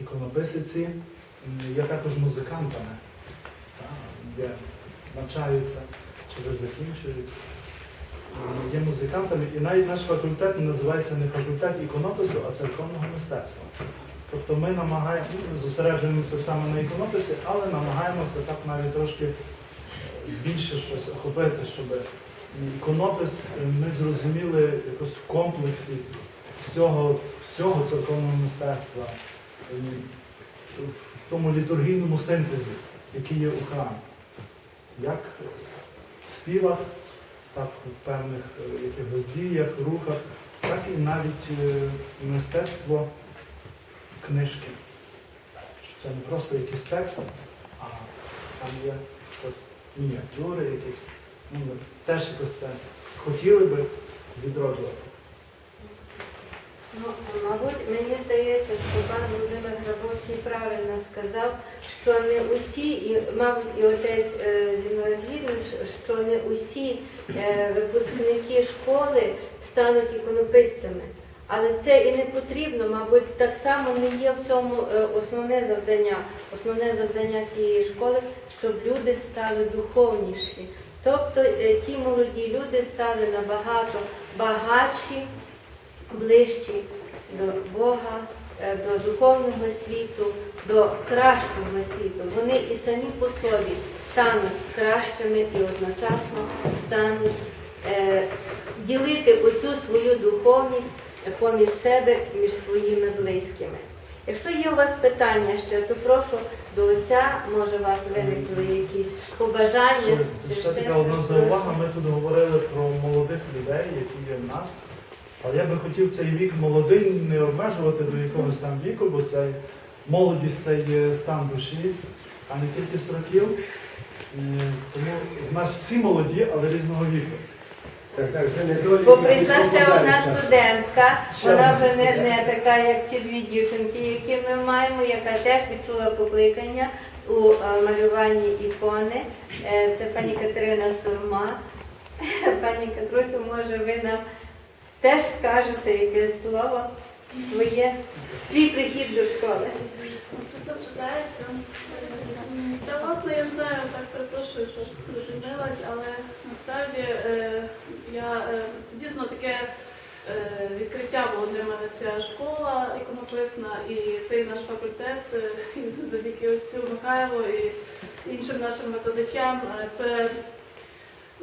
іконописиці є також музикантами, та, є, навчаються чи закінчують. Є музикантами, і навіть наш факультет називається не факультет іконопису, а церковного мистецтва. Тобто ми намагаємося, зосереджуємося саме на іконописі, але намагаємося так навіть трошки е, більше щось охопити, щоб іконопис е, ми зрозуміли якось в комплексі всього, всього церковного мистецтва, е, в тому літургійному синтезі, який є у храмі. Як в співах, так в певних е, якихось діях, рухах, так і навіть е, мистецтво книжки. Це не просто якийсь текст, а там є якось мініатюри, якісь. Ну, теж якось це хотіли би відроджувати. Ну, мабуть, мені здається, що пан Володимир Грабовський правильно сказав, що не усі, і, мабуть, і отець е, зі мною згідний, що- не усі е, випускники школи стануть іконописцями. Але це і не потрібно, мабуть, так само не є в цьому е, основне завдання. Основне завдання цієї школи, щоб люди стали духовніші. Тобто ті молоді люди стали набагато багатші, ближчі до Бога, е, до духовного світу, до кращого світу. Вони і самі по собі стануть кращими і одночасно стануть е, ділити оцю свою духовність поміж себе, між своїми близькими. Якщо є у вас питання ще, то прошу до отця, може вас виникли якісь побажання. Ще така одна заувага, ми тут говорили про молодих людей, які є в нас. Але я би хотів цей вік молодий не обмежувати до якогось там віку, бо це молодість це є стан душі, а не кількість років. Тому в нас всі молоді, але різного віку. Так, так, це недоліки. Бо прийшла ще одна студентка, Ще вона одна вже не, не така, як ці дві дівчинки, які ми маємо, яка теж відчула покликання у е, малюванні ікони. Е, Це пані Катерина Сурма. Пані Катрусю, може, ви нам теж скажете якесь слово своє, свій прихід до школи. Та власне я не знаю, так перепрошую, що приземлилась, але насправді е, я е, це дійсно таке е, відкриття було для мене ця школа іконописна і цей наш факультет завдяки отцю Михайлу і іншим нашим викладачам. Це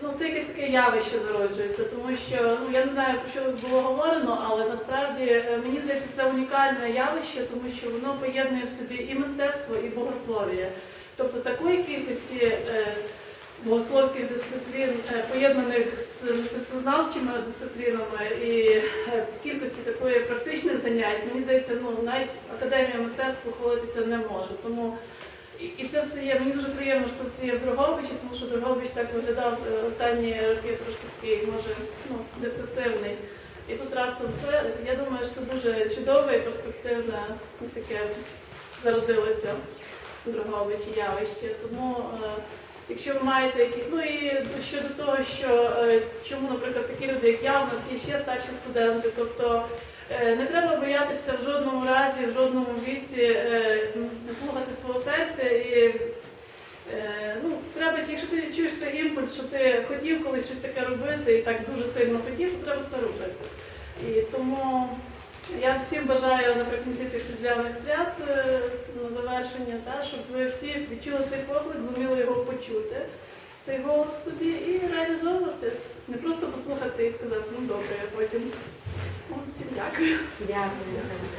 Ну, це якесь таке явище зароджується, тому що ну я не знаю про що було говорено, але насправді е, мені здається це унікальне явище, тому що воно поєднує в собі і мистецтво, і богослов'я. Тобто такої кількості е, богословських дисциплін, е, поєднаних з мистецтвознавчими дисциплінами і е, кількості такої практичних занять, мені здається, ну навіть академія мистецтв похвалитися не може. Тому і, це все є. Мені дуже приємно, що це все є в Дрогобичі, тому що Дрогобич так виглядав е, останні роки трошки такий, може, ну, депресивний. І тут раптом це, я думаю, що це дуже чудове і перспективне ну, таке зародилося в Дрогобичі явище. Тому е, якщо ви маєте які, ну і щодо того, що е, чому, наприклад, такі люди, як я, у нас є ще старші студенти, тобто Не треба боятися в жодному разі, в жодному віці е, слухати свого серця і е, ну, треба, якщо ти чуєш цей імпульс, що ти хотів колись щось таке робити і так дуже сильно хотів, то треба це робити. І тому я всім бажаю наприкінці цих різдвяних свят е, на завершення, та, щоб ви всі відчули цей поклик, зуміли його почути, цей голос собі і реалізовувати. Не просто послухати і сказати, ну добре, я потім. Дякую. Дякую.